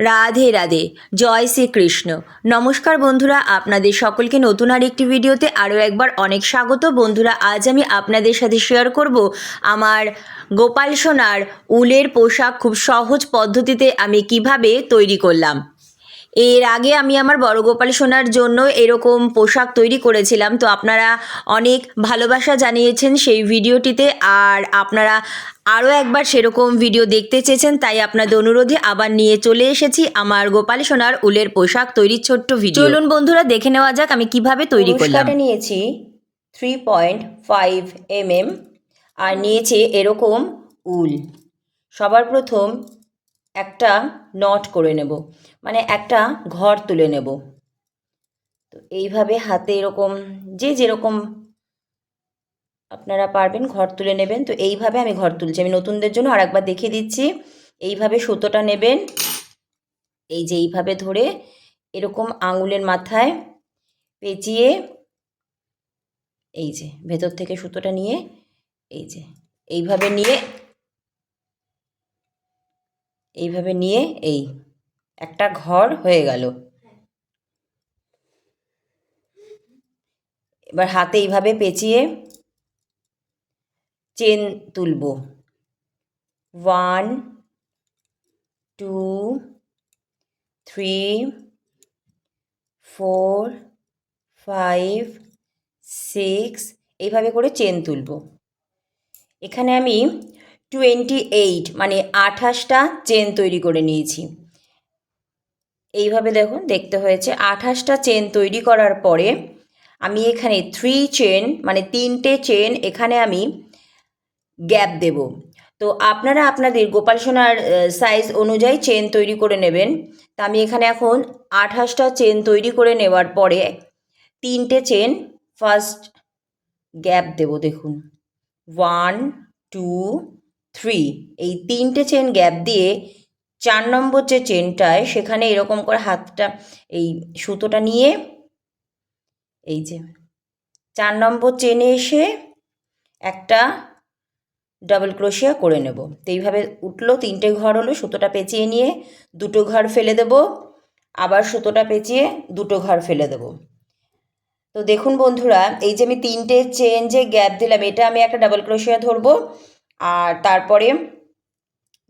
রাধে রাধে, জয় শ্রীকৃষ্ণ। নমস্কার বন্ধুরা, আপনাদের সকলকে নতুন আর একটি ভিডিওতে আরও একবার অনেক স্বাগত। বন্ধুরা, আজ আমি আপনাদের সাথে শেয়ার করব আমার গোপাল সোনার উলের পোশাক খুব সহজ পদ্ধতিতে আমি কীভাবে তৈরি করলাম। এর আগে আমি আমার বড় গোপাল সোনার জন্য এরকম পোশাক তৈরি করেছিলাম। তো আপনারা অনেক ভালোবাসা জানিয়েছেন সেই ভিডিওটিতে। আর আপনারা আরও একবার সেরকম ভিডিও দেখতে চেয়েছেন তাই আপনাদের অনুরোধে আবার নিয়ে চলে এসেছি আমার গোপাল সোনার উলের পোশাক তৈরির ছোট্ট ভিডিও। চলুন বন্ধুরা দেখে নেওয়া যাক আমি কীভাবে তৈরি করলাম। নিয়েছি three point five M M আর নিয়েছি এরকম উল। সবার প্রথম একটা নট করে নেব। মানে একটা ঘর তুলে নেব। তো এইভাবে হাতে এরকম, যে যেরকম আপনারা পারবেন ঘর তুলে নেবেন। তো এইভাবে আমি ঘর তুলছি। আমি নতুনদের জন্য আর একবার দেখিয়ে দিচ্ছি। এইভাবে সুতোটা নেবেন। এই যে এইভাবে ধরে এরকম আঙুলের মাথায় পেঁচিয়ে এই যে ভেতর থেকে সুতোটা নিয়ে এই যে এইভাবে নিয়ে এইভাবে নিয়ে এই একটা ঘর হয়ে গেল। এবার হাতে এইভাবে পেঁচিয়ে চেন তুলব। One two three four five six এইভাবে করে চেন তুলব। এখানে আমি টোয়েন্টি এইট মানে আঠাশটা চেন তৈরি করে নিয়েছি। এইভাবে দেখুন, দেখতে হয়েছে। আঠাশটা চেন তৈরি করার পরে আমি এখানে থ্রি চেন মানে তিনটে চেন এখানে আমি গ্যাপ দেব। তো আপনারা আপনাদের গোপাল সোনার সাইজ অনুযায়ী চেন তৈরি করে নেবেন। তা আমি এখানে এখন আঠাশটা চেন তৈরি করে নেওয়ার পরে তিনটে চেন ফার্স্ট গ্যাপ দেব, দেখুন। ওয়ান টু থ্রি এই তিনটে চেন গ্যাপ দিয়ে চার নম্বর যে চেনটায় সেখানে এরকম করে হাতটা, এই সুতোটা নিয়ে, এই যে, চার নম্বর চেনে এসে একটা ডাবল ক্রোশিয়া করে নেব। তো এইভাবে উঠল, তিনটে ঘর হলো, সুতোটা পেঁচিয়ে নিয়ে দুটো ঘর ফেলে দেব, আবার সুতোটা পেঁচিয়ে দুটো ঘর ফেলে দেব। তো দেখুন বন্ধুরা, এই যে আমি তিনটে চেন যে গ্যাপ দিলাম, এটা আমি একটা ডাবল ক্রোশিয়া ধরবো, আর তারপরে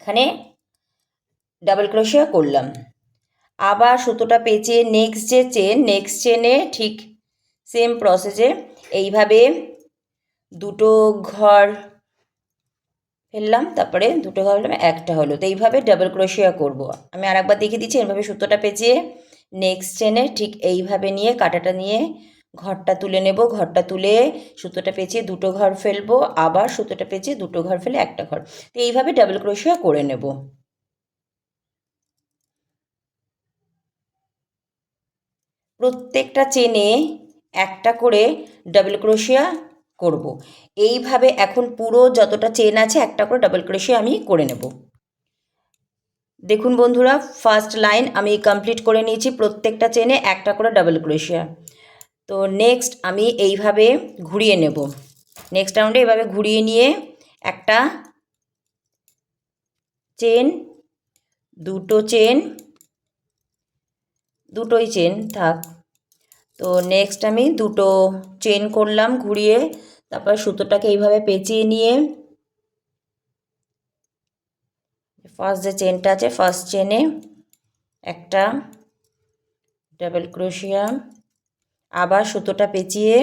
এখানে ডাবল ক্রোশিয়া করলাম। আবার সুতোটা পেঁচিয়ে নেক্সট যে চেন নেক্সট চেনে ঠিক সেম প্রসেসে এইভাবে দুটো ঘর ফেললাম, তারপরে দুটো ঘর ফেললাম, একটা হলো। তো এইভাবে ডাবল ক্রোশিয়া করব। আমি আর একবার দেখিয়ে দিচ্ছি এইভাবে সুতোটা পেঁচিয়ে নেক্সট চেনে ঠিক এইভাবে নিয়ে কাটাটা নিয়ে ঘরটা তুলে নেব। ঘরটা তুলে সুতোটা পেঁচিয়ে দুটো ঘর ফেলব, আবার সুতোটা পেঁচিয়ে দুটো ঘর ফেলে একটা ঘর। তো এইভাবে ডাবল ক্রোশিয়া করে নেব। প্রত্যেকটা চেনে একটা করে ডাবল ক্রোশিয়া করব। এইভাবে এখন পুরো যতটা চেন আছে একটা করে ডাবল ক্রোশিয়া আমি করে নেব। দেখুন বন্ধুরা ফার্স্ট লাইন আমি কমপ্লিট করে নিয়েছি প্রত্যেকটা চেনে একটা করে ডাবল ক্রোশিয়া তো নেক্সট আমি এইভাবে ঘুরিয়ে নেব। নেক্সট রাউন্ডে এইভাবে ঘুরিয়ে নিয়ে একটা চেন দুটো চেন দুটোই চেন থাক। তো নেক্সট আমি দুটো চেন করলাম ঘুরিয়ে, তারপর সুতোটাকে এইভাবে পেঁচিয়ে নিয়ে ফার্স্ট যে চেনটা আছে ফার্স্ট চেনে একটা ডাবল ক্রোশিয়া আবার সুতোটা পেঁচিয়ে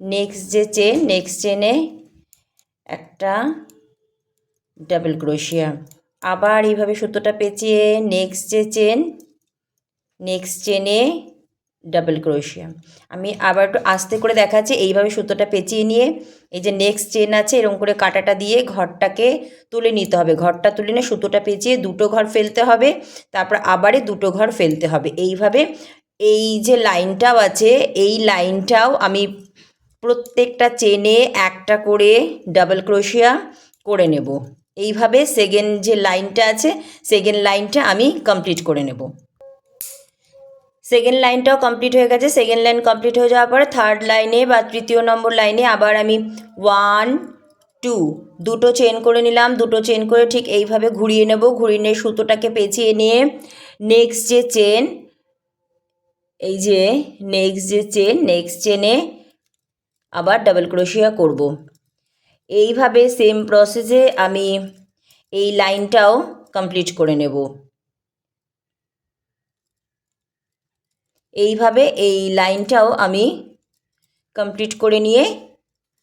নেক্সট যে চেন নেক্সট চেনে একটা ডাবল ক্রোশিয়া আবার এইভাবে সুতোটা পেঁচিয়ে নেক্সট যে চেন নেক্সট চেনে ডাবল ক্রোশিয়া আমি আবার একটু আস্তে করে দেখাচ্ছি, এইভাবে সুতোটা পেঁচিয়ে নিয়ে, এই যে নেক্সট চেন আছে, এরকম করে কাটাটা দিয়ে ঘরটাকে তুলে নিতে হবে। ঘরটা তুলে নিয়ে সুতোটা পেঁচিয়ে দুটো ঘর ফেলতে হবে, তারপর আবারই দুটো ঘর ফেলতে হবে। এইভাবে এই যে লাইনটাও আছে, এই লাইনটাও আমি প্রত্যেকটা চেনে একটা করে ডাবল ক্রোশিয়া করে নেব। এইভাবে সেকেন্ড যে লাইনটা আছে সেকেন্ড লাইনটা আমি কমপ্লিট করে নেব। সেকেন্ড লাইনটাও কমপ্লিট হয়ে গেছে। সেকেন্ড লাইন কমপ্লিট হয়ে যাওয়ার পরে থার্ড লাইনে বা তৃতীয় নম্বর লাইনে আবার আমি ওয়ান টু দুটো চেন করে নিলাম। দুটো চেন করে ঠিক এইভাবে ঘুরিয়ে নেব। ঘুরিয়ে নিয়ে সুতোটাকে পেঁচিয়ে নিয়ে নেক্সট যে চেন এই যে নেক্সট যে চেন নেক্সট চেনে আবার ডাবল ক্রোশিয়া করব। এইভাবে সেম প্রসেসে আমি এই লাইনটাও কমপ্লিট করে নেব। এইভাবে এই লাইনটাও আমি কমপ্লিট করে নিয়ে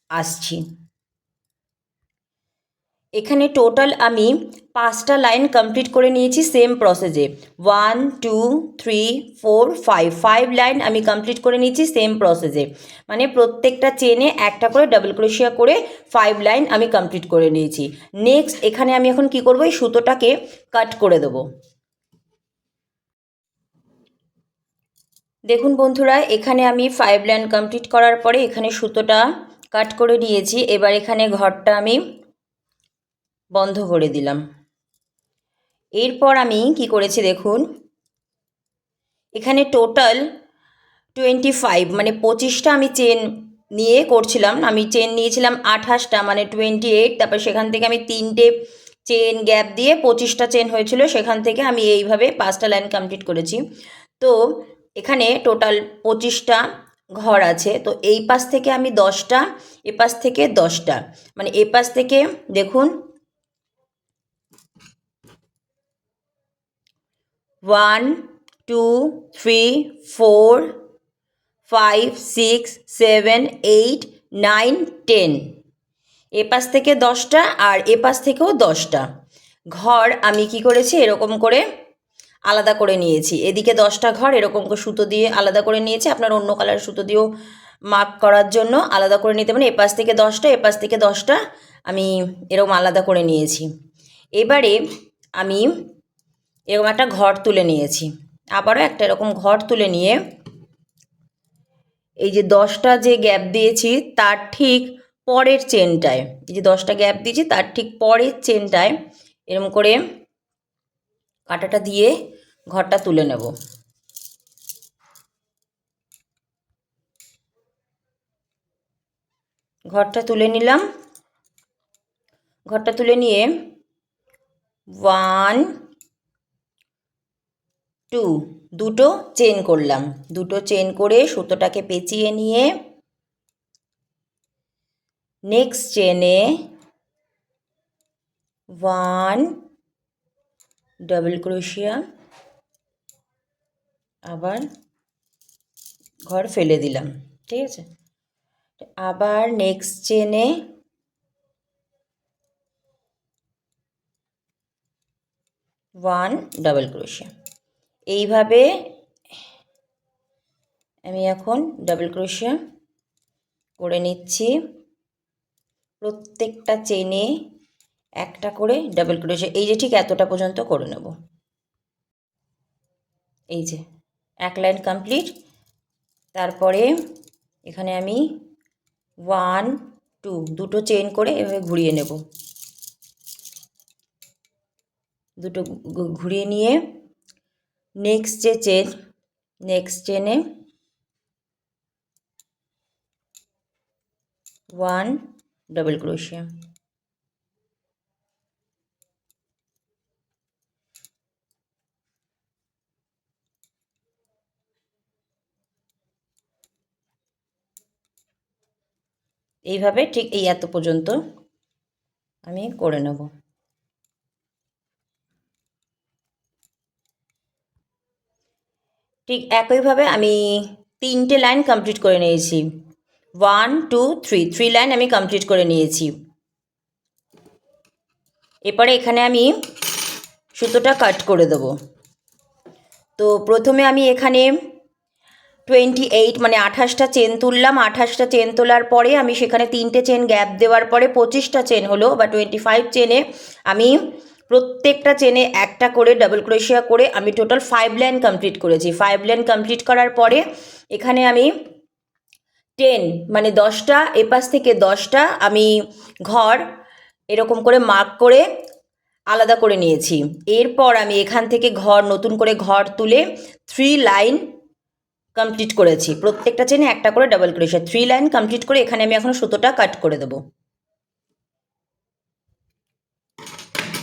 আসছি। এখানে টোটাল আমি পাঁচটা লাইন কমপ্লিট করে নিয়েছি সেম প্রসেসে one two three four five five line আমি কমপ্লিট করে নিয়েছি সেম প্রসেসে মানে প্রত্যেকটা চেনে একটা করে ডাবল ক্রোশিয়া করে ফাইভ লাইন আমি কমপ্লিট করে নিয়েছি। নেক্সট এখানে আমি এখন কি করব? এই সুতোটাকে কাট করে দেবো। দেখুন বন্ধুরা, এখানে আমি ফাইভ লাইন কমপ্লিট করার পরে এখানে সুতোটা কাট করে নিয়েছি। এবার এখানে ঘরটা আমি বন্ধ করে দিলাম। এরপর আমি কি করেছি দেখুন, এখানে টোটাল টোয়েন্টি ফাইভ মানে পঁচিশটা আমি চেন নিয়ে করছিলাম। আমি চেন নিয়েছিলাম আঠাশটা মানে টোয়েন্টি এইট তারপর সেখান থেকে আমি তিনটে চেন গ্যাপ দিয়ে পঁচিশটা চেন হয়েছিল, সেখান থেকে আমি এইভাবে পাঁচটা লাইন কমপ্লিট করেছি। তো এখানে টোটাল পঁচিশটা ঘর আছে। তো এই পাশ থেকে আমি দশটা, এ পাশ থেকে দশটা। মানে এ পাশ থেকে দেখুন one two three four five six seven eight nine ten এ পাশ থেকে দশটা আর এ পাশ থেকেও দশটা। ঘর আমি কি করেছি? এরকম করে আলাদা করে নিয়েছি। এদিকে দশটা ঘর এরকম সুতো দিয়ে আলাদা করে নিয়েছি। আপনার অন্য কালার সুতো দিয়েও মার্ক করার জন্য আলাদা করে নিতে পারেন এপাশ থেকে দশটা, এপাশ থেকে দশটা আমি এরকম আলাদা করে নিয়েছি। এবারে আমি এরকম একটা ঘর তুলে নিয়েছি। আবারও একটা এরকম ঘর তুলে নিয়ে এই যে দশটা যে গ্যাপ দিয়েছি তার ঠিক পরের চেনটায় এই যে দশটা গ্যাপ দিয়েছি তার ঠিক পরের চেনটায় এরকম করে কাঁটাটা দিয়ে ঘরটা তুলে নেব। ঘরটা তুলে নিলাম। ঘরটা তুলে নিয়ে ওয়ান টু দুটো চেন করলাম। দুটো চেন করে সুতোটাকে পেঁচিয়ে নিয়ে নেক্সট চেনে ওয়ান ডাবল ক্রোশিয়া আবার ঘর ফেলে দিলাম, ঠিক আছে? আবার নেক্সট চেনে ওয়ান ডাবল ক্রোশিয়া এইভাবে আমি এখন ডাবল ক্রোশিয়া করে নিচ্ছি। প্রত্যেকটা চেনে একটা করে ডাবল ক্রোশিয়া এই যে ঠিক এতটা পর্যন্ত করে নেব। এই যে এক লাইন কমপ্লিট তারপরে এখানে আমি ওয়ান টু দুটো চেন করে এভাবে ঘুরিয়ে নেব। দুটো ঘুরিয়ে নিয়ে নেক্সট যে চেন নেক্সট চেনে ওয়ান ডাবল ক্রোশিয়া এইভাবে ঠিক এই এত পর্যন্ত আমি করে নেব। ঠিক একইভাবে আমি তিনটে লাইন কমপ্লিট করে নিয়েছি। One two three three line আমি কমপ্লিট করে নিয়েছি। এরপরে এখানে আমি সুতোটা কাট করে দেবো। তো প্রথমে আমি এখানে টোয়েন্টি এইট মানে আঠাশটা চেন তুললাম। আঠাশটা চেন তোলার পরে আমি সেখানে তিনটে চেন গ্যাপ দেওয়ার পরে পঁচিশটা চেন হলো বা টোয়েন্টি ফাইভ চেনে আমি প্রত্যেকটা চেনে একটা করে ডাবল ক্রোশিয়া করে আমি টোটাল ফাইভ লাইন কমপ্লিট করেছি। ফাইভ লাইন কমপ্লিট করার পরে এখানে আমি টেন মানে দশটা, এপাশ থেকে দশটা আমি ঘর এরকম করে মার্ক করে আলাদা করে নিয়েছি। এরপর আমি এখান থেকে ঘর, নতুন করে ঘর তুলে থ্রি লাইন কমপ্লিট করেছি। প্রত্যেকটা চেনে একটা করে ডাবল ক্রোশিয়া থ্রি লাইন কমপ্লিট করে এখানে আমি এখন সুতোটা কাট করে দেবো।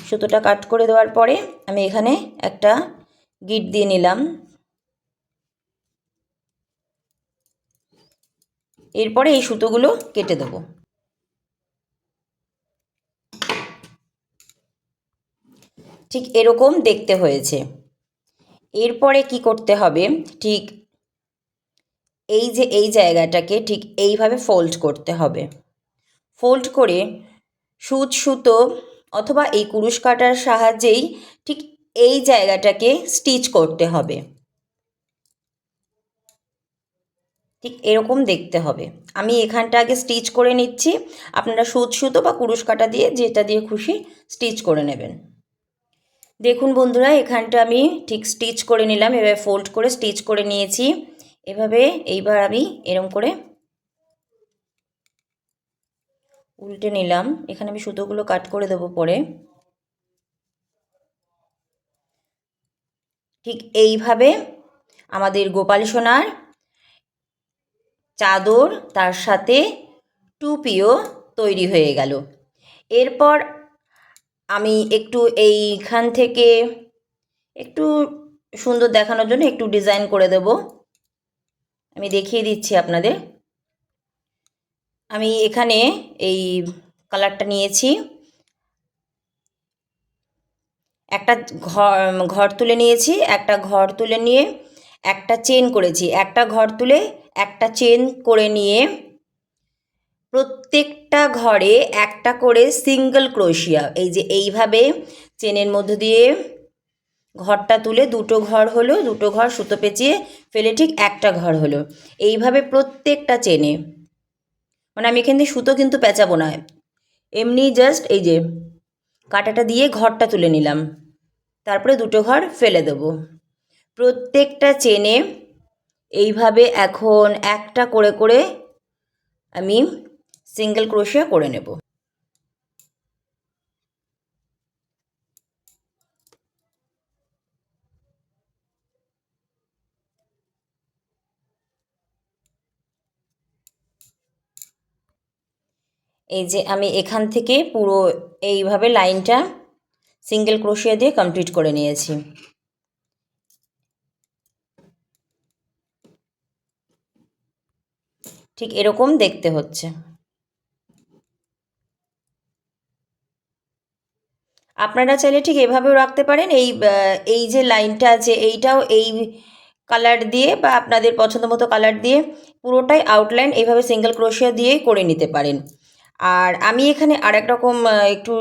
সুতোটা কাট করে দেওয়ার পরে আমি এখানে একটা গিট দিয়ে নিলাম। এরপরে এই সুতোগুলো কেটে দেবো। ঠিক এরকম দেখতে হয়েছে। এরপরে কি করতে হবে? ঠিক এই যে এই জায়গাটাকে ঠিক এইভাবে ফোল্ড করতে হবে। ফোল্ড করে সুচ সুতো অথবা এই কুরুশ কাটার সাহায্যেই ঠিক এই জায়গাটাকে স্টিচ করতে হবে। ঠিক এরকম দেখতে হবে। আমি এখানটা আগে স্টিচ করে নিচ্ছি। আপনারা সুচ সুতো বা কুরুশ কাটা দিয়ে যেটা দিয়ে খুশি স্টিচ করে নেবেন। দেখুন বন্ধুরা, এখানটা আমি ঠিক স্টিচ করে নিলাম। এভাবে ফোল্ড করে স্টিচ করে নিয়েছি। এভাবে এইবার আমি এরম করে উল্টে নিলাম। এখানে আমি সুতোগুলো কাট করে দেবো পরে। ঠিক এইভাবে আমাদের গোপাল সোনার চাদর তার সাথে টুপিও তৈরি হয়ে গেল। এরপর আমি একটু এইখান থেকে একটু সুন্দর দেখানোর জন্য একটু ডিজাইন করে দেব। আমি দেখিয়ে দিচ্ছি আপনাদের। আমি এখানে এই কালারটা নিয়েছি। একটা ঘর ঘর তুলে নিয়েছি, একটা ঘর তুলে নিয়ে একটা চেন করেছি। একটা ঘর তুলে একটা চেন করে নিয়ে প্রত্যেকটা ঘরে একটা করে সিঙ্গেল ক্রোশিয়া। এই যে এইভাবে চেনের মধ্য দিয়ে ঘরটা তুলে দুটো ঘর হলো, দুটো ঘর সুতো পেঁচিয়ে ফেলে ঠিক একটা ঘর হলো। এইভাবে প্রত্যেকটা চেনে। মানে আমি এখান থেকে সুতো কিন্তু পেঁচাবো না। এমনি জাস্ট এই যে কাটাটা দিয়ে ঘরটা তুলে নিলাম। তারপরে দুটো ঘর ফেলে দেবো। প্রত্যেকটা চেনে এইভাবে এখন একটা করে করে আমি সিঙ্গেল ক্রোশিয়া করে নেব। এই যে আমি এখান থেকে পুরো এইভাবে লাইনটা সিঙ্গেল ক্রোশিয়া দিয়ে কমপ্লিট করে নিয়েছি। ঠিক এরকম দেখতে হচ্ছে। আপনারা চাইলে ঠিক এভাবেও রাখতে পারেন। এই এই যে লাইনটা আছে, এইটাও এই কালার দিয়ে বা আপনাদের পছন্দ মতো কালার দিয়ে পুরোটাই আউটলাইন এইভাবে সিঙ্গেল ক্রোশিয়া দিয়েই করে নিতে পারেন। আর আমি এখানে আর এক রকম একটু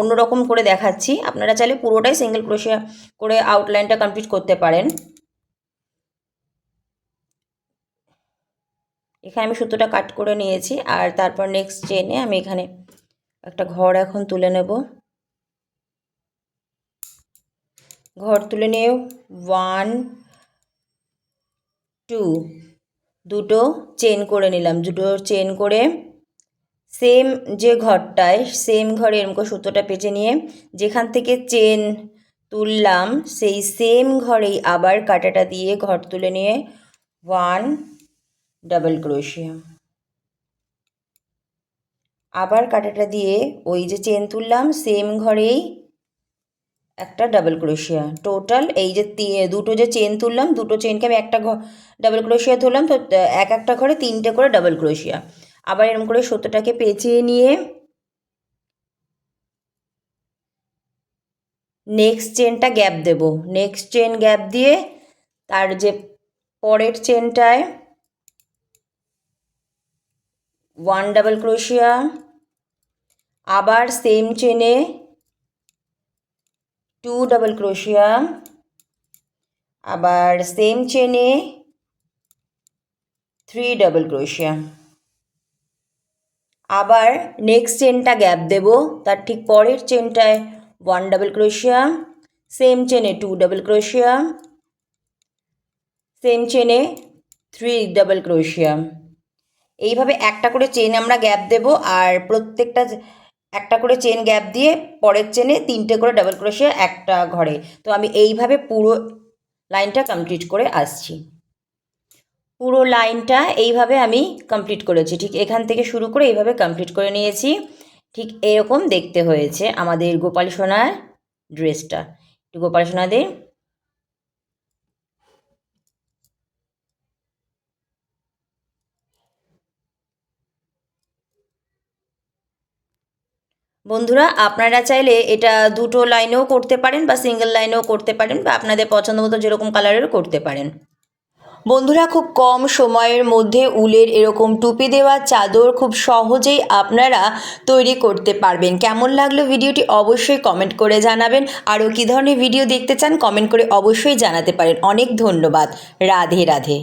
অন্যরকম করে দেখাচ্ছি। আপনারা চাইলে পুরোটাই সিঙ্গেল ক্রোশিয়া করে আউটলাইনটা কমপ্লিট করতে পারেন। এখানে আমি সুতোটা কাট করে নিয়েছি আর তারপর নেক্সট চেনে আমি এখানে একটা ঘর এখন তুলে নেব। ঘর তুলে নিয়ে ওয়ান টু দুটো চেন করে নিলাম। দুটো চেন করে সেম যে ঘরটায়, সেম ঘরে এরকম করে সুতোটা পেঁচে নিয়ে যেখান থেকে চেন তুললাম, সেই সেম ঘরেই আবার কাটাটা দিয়ে ঘর তুলে নিয়ে ওয়ান ডাবল ক্রোশিয়া আবার কাটাটা দিয়ে ওই যে চেন তুললাম, সেম ঘরেই একটা ডাবল ক্রোশিয়া টোটাল এই যে দুটো যে চেন তুললাম, দুটো চেনকে আমি একটা ডাবল ক্রোশিয়া ধরলাম, তো এক একটা ঘরে তিনটে করে ডাবল ক্রোশিয়া আবার এরকম করে সুতোটাকে পেঁচিয়ে নিয়ে নেক্সট চেনটা গ্যাপ দেব। নেক্সট চেন গ্যাপ দিয়ে তার যে পরের চেনটায় ওয়ান ডাবল ক্রোশিয়া আবার সেম চেনে টু ডাবল ক্রোশিয়া আবার সেম চেনে থ্রি ডাবল ক্রোশিয়া আবার নেক্সট চেনটা গ্যাপ দেব। তার ঠিক পরের চেনটায় ওয়ান ডাবল ক্রোশিয়া সেম চেনে টু ডাবল ক্রোশিয়া সেম চেনে থ্রি ডাবল ক্রোশিয়া এইভাবে একটা করে চেন আমরা গ্যাপ দেব আর প্রত্যেকটা একটা করে চেন গ্যাপ দিয়ে পরের চেনে তিনটে করে ডাবল ক্রোশিয়া একটা ঘরে। তো আমি এইভাবে পুরো লাইনটা কমপ্লিট করে আসছি। পুরো লাইনটা এইভাবে আমি কমপ্লিট করেছি। ঠিক এখান থেকে শুরু করে এইভাবে কমপ্লিট করে নিয়েছি। ঠিক এরকম দেখতে হয়েছে আমাদের গোপাল সোনার ড্রেসটা। একটু গোপাল সোনাদের বন্ধুরা, আপনারা চাইলে এটা দুটো লাইনেও করতে পারেন বা সিঙ্গেল লাইনেও করতে পারেন বা আপনাদের পছন্দ মতো যেরকম কালারেরও করতে পারেন। বন্ধুরা, খুব কম সময়ের মধ্যে উলের এরকম টুপি দেওয়া চাদর খুব সহজেই আপনারা তৈরি করতে পারবেন। কেমন লাগল ভিডিওটি অবশ্যই কমেন্ট করে জানাবেন। আরও কী ধরনের ভিডিও দেখতে চান, কমেন্ট করে অবশ্যই জানাতে পারেন। অনেক ধন্যবাদ। রাধে রাধে।